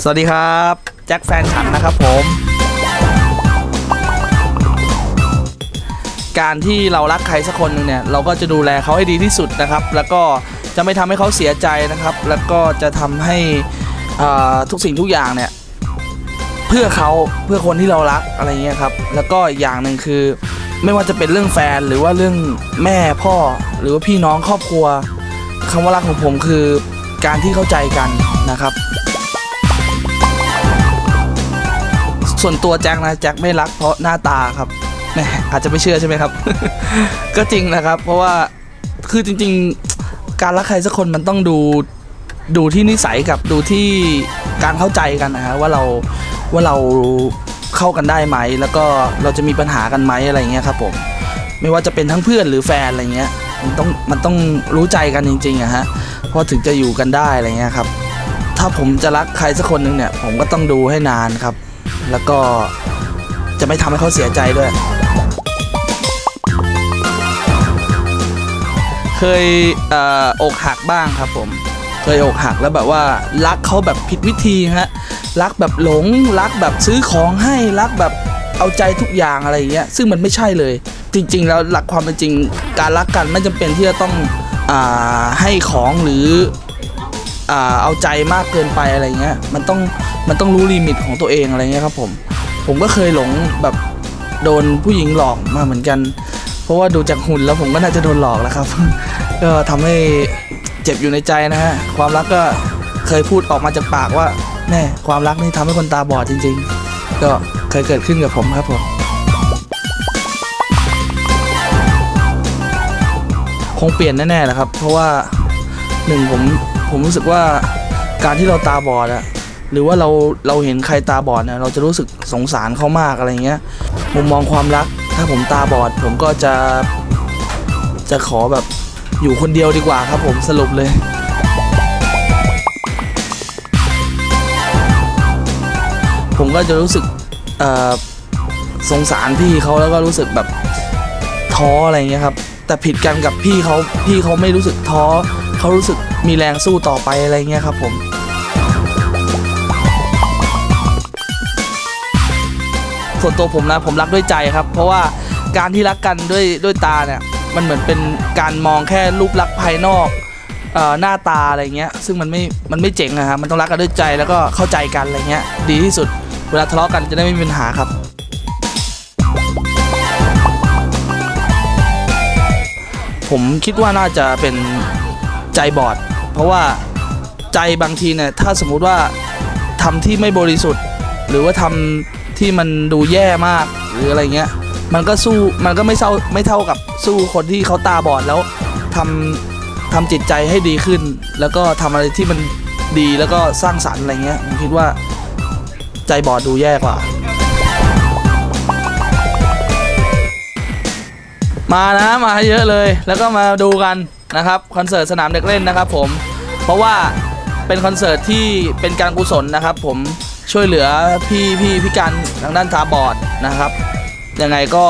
สวัสดีครับ แจ็คแฟนฉันนะครับผม การที่เรารักใครสักคนหนึ่งเนี่ย เราก็จะดูแลเขาให้ดีที่สุดนะครับ แล้วก็จะไม่ทำให้เขาเสียใจนะครับ แล้วก็จะทำให้อ่าทุกสิ่งทุกอย่างเนี่ย เพื่อเขาเพื่อคนที่เรารักอะไรเงี้ยครับ แล้วก็อีกอย่างหนึ่งคือ ไม่ว่าจะเป็นเรื่องแฟนหรือว่าเรื่องแม่พ่อหรือว่าพี่น้องครอบครัวคำว่ารักของผมคือการที่เข้าใจกันนะครับ ส่วนตัวแจ็คนะแจ็คไม่รักเพราะหน้าตาครับแหมอาจจะไม่เชื่อใช่ไหมครับ ก็จริงนะครับ เพราะว่าคือจริง ๆ การรักใครสักคนมันต้องดูดูที่นิสัยกับดูที่การเข้าใจกันนะฮะว่าเราว่าเราเข้ากันได้ไหม แล้วก็เราจะมีปัญหากันไหมอะไรเงี้ยครับผมไม่ว่าจะเป็นทั้งเพื่อนหรือแฟนอะไรเงี้ยมันต้องมันต้องรู้ใจกันจริงๆอะฮะเพราะถึงจะอยู่กันได้อะไรเงี้ยครับ ถ้าผมจะรักใครสักคนหนึ่งเนี่ย ผมก็ต้องดูให้นานครับ แล้วก็จะไม่ทำให้เขาเสียใจด้วย เคยเอออกหักบ้างครับผม เคยอกหักแล้วแบบว่ารักเขาแบบผิดวิธีฮะ รักแบบหลง รักแบบซื้อของให้ รักแบบเอาใจทุกอย่างอะไรอย่างเงี้ย ซึ่งมันไม่ใช่เลย จริง ๆ แล้วหลักความเป็นจริง การรักกันไม่จำเป็นที่จะต้องอให้ของหรือ เอาใจมากเกินไปอะไรเงี้ยมันต้องมันต้องรู้ลิมิตของตัวเองอะไรเงี้ยครับผมผมก็เคยหลงแบบโดนผู้หญิงหลอกมาเหมือนกัน เพราะว่าดูจากหุ่นแล้วผมก็น่าจะโดนหลอกแล้วครับ ก็ทำให้เจ็บอยู่ในใจนะฮะความรักก็เคยพูดออกมาจากปากว่าแม่ความรักนี่ทำให้คนตาบอดจริง ๆ ก็เคยเกิดขึ้นกับผมครับผมคงเปลี่ยนแน่ๆแหละครับ เพราะว่าหนึ่งผม ผมรู้สึกว่าการที่เราตาบอดอะหรือว่าเราเราเห็นใครตาบอดเนี่ยเราจะรู้สึกสงสารเขามากอะไรเงี้ยมุมมองความรัก ถ้าผมตาบอด ผมก็จะ จะขอแบบอยู่คนเดียวดีกว่าครับผมสรุปเลยผมก็จะรู้สึกสงสารพี่เขาแล้วก็รู้สึกแบบท้ออะไรเงี้ยครับ แต่ผิดกันกับพี่เขาพี่เขาไม่รู้สึกท้อเขารู้สึก มีแรงสู้ต่อไปอะไรเงี้ยครับผมส่วนตัวผมนะผมรักด้วยใจครับ เพราะว่าการที่รักกันด้วยด้วยตาเนี่ยมันเหมือนเป็นการมองแค่รูปลักษณ์ภายนอกออหน้าตาอะไรเงี้ยซึ่งมันไม่มันไม่เจ๋งนะครับมันต้องรักกันด้วยใจแล้วก็เข้าใจกันอะไรเงี้ยดีที่สุดเวลาทะเลาะกันจะได้ไม่มีปัญหาครับ ผมคิดว่าน่าจะเป็นใจบอด เพราะว่าใจบางทีเนี่ยถ้าสมมุติว่าทำที่ไม่บริสุทธิ์ หรือว่าทำที่มันดูแย่มากหรืออะไรเงี้ยมันก็สู้มันก็ไม่เท่าไม่เท่ากับสู้คนที่เขาตาบอดแล้วทำทำจิตใจให้ดีขึ้น แล้วก็ทำอะไรที่มันดีแล้วก็สร้างสรรค์อะไรเงี้ยผมคิดว่าใจบอดดูแย่กว่า มานะมาเยอะเลยแล้วก็มาดูกัน นะครับคอนเสิร์ตสนามเด็กเล่นนะครับผมเพราะว่าเป็นคอนเสิร์ตที่เป็นการกุศลนะครับผมช่วยเหลือพี่พี่พิการทางด้านตาบอดนะครับยังไงก็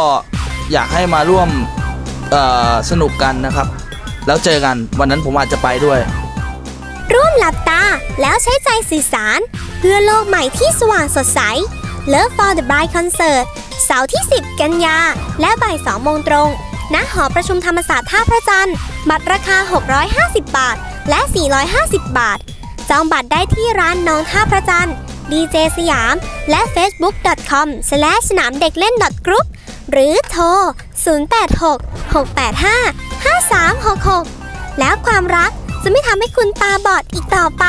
อยากให้มาร่วมสนุกกันนะครับ แล้วเจอกันวันนั้นผมอาจจะไปด้วย ร่วมหลับตาแล้วใช้ใจสื่อสาร เพื่อโลกใหม่ที่สว่างสดใส Love for the Bright Concert เสาร์ที่ 10 กันยา และบ่าย2โมงตรงณหอประชุมธรรมศาสตร์ท่าพระจันทร์ บัตรราคา 650 บาท และ 450 บาท จองบัตรได้ที่ร้านน้องท่าพระจันทร์ดีเจสยาม และ facebook.com สนามเด็กเล่น group หรือโทร 086 685 5366 แล้วความรักจะไม่ทำให้คุณตาบอดอีกต่อไป